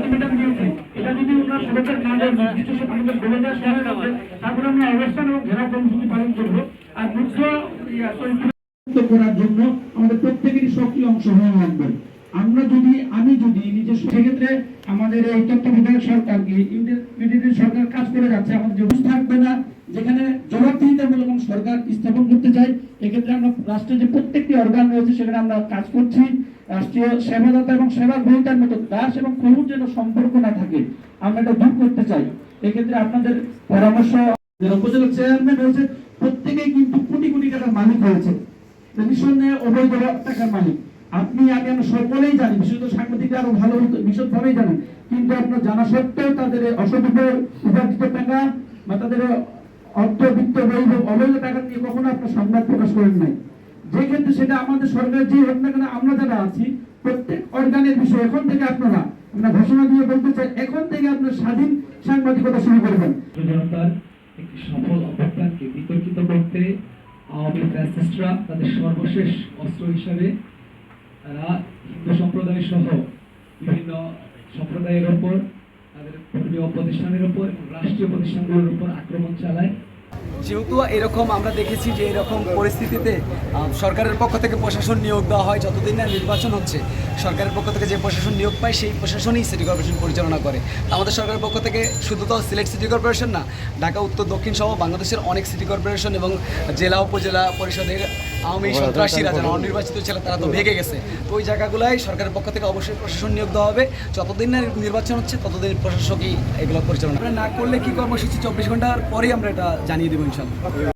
Ultimatum দিয়েছে এটা যদি ওনার সরকার না দেয় নির্দিষ্ট সময় আমাদের বলে দেওয়ার সময় মধ্যে তারপরে আমরা অবস্থান এবং ঘেরাও কর্মসূচি পালন করব। আর মুখ্য sorry, মুক্ত করার জন্য আমাদের প্রত্যেকেরই সক্রিয় অংশগ্রহণ লাগবে। আমরা যদি আমি যদি নিজস্ব সেক্ষেত্রে আমাদের এই তত্ত্বাবধায়ক সরকার কি ইউনিটেড সরকার কাজ করে যাচ্ছে আমাদের যে থাকবে না যেখানে জবাবদিহিতামূলক সরকার স্থাপন করতে চাই, এক্ষেত্রে আমরা রাষ্ট্রের যে প্রত্যেকটি অর্গান রয়েছে সেখানে আমরা কাজ করছি। রাষ্ট্রীয় সেবাদাতা এবং সেবা গ্রহীতার মতো দাস এবং প্রভুর যেন সম্পর্ক না থাকে, আমরা এটা দূর করতে চাই। এক্ষেত্রে আপনাদের পরামর্শ উপজেলা চেয়ারম্যান হয়েছে প্রত্যেকেই কিন্তু কোটি কোটি টাকার মালিক হয়েছে। নিঃসন্দেহে অবৈধ টাকার মালিক। আপনি আগে আমরা সকলেই জানি, বিশেষত সাংবাদিকরা আরও ভালো বিশদভাবেই জানেন। কিন্তু আপনার জানা সত্ত্বেও তাদের অসৎ উপার্জিত টাকা বা তাদের বিত্ত বৈধ অবৈধ টাকা নিয়ে কখনো আপনার সংবাদ প্রকাশ করেন নাই। যে ক্ষেত্রে সেটা আমাদের সরকার যে হোক না কেন, আমরা যারা আছি, প্রত্যেক অর্গানের বিষয় এখন থেকে আপনারা, আমরা ঘোষণা দিয়ে বলতে চাই, এখন থেকে আপনার স্বাধীন সাংবাদিকতা শুরু করবেন। একটি সফল বিতর্কিত করতে আওয়ামী ফ্যাসিস্টরা তাদের সর্বশেষ অস্ত্র হিসাবে, তারা হিন্দু সম্প্রদায় সহ বিভিন্ন সম্প্রদায়ের ওপর যেহেতু এরকম আমরা দেখেছি যে এরকম পরিস্থিতিতে সরকারের পক্ষ থেকে প্রশাসন নিয়োগ দেওয়া হয় যতদিন না নির্বাচন হচ্ছে, সরকারের পক্ষ থেকে যে প্রশাসন নিয়োগ পায় সেই প্রশাসনই সিটি কর্পোরেশন পরিচালনা করে। আমাদের সরকারের পক্ষ থেকে শুধু তো সিলেট সিটি কর্পোরেশন না, ঢাকা, উত্তর, দক্ষিণ সহ বাংলাদেশের অনেক সিটি কর্পোরেশন এবং জেলা, উপজেলা পরিষদের আওয়ামী সন্ত্রাসীরা যারা অনির্বাচিত ছিল তারা তো ভেঙে গেছে। তো ওই জায়গাগুলাই সরকারের পক্ষ থেকে অবশ্যই প্রশাসন নিয়োগ দেওয়া হবে। যতদিন না নির্বাচন হচ্ছে ততদিন প্রশাসকই এগুলো পরিচালনা না করলে কি কর্মসূচি চব্বিশ ঘণ্টার পরেই আমরা এটা জানিয়ে দেবো ইনশাল্লাহ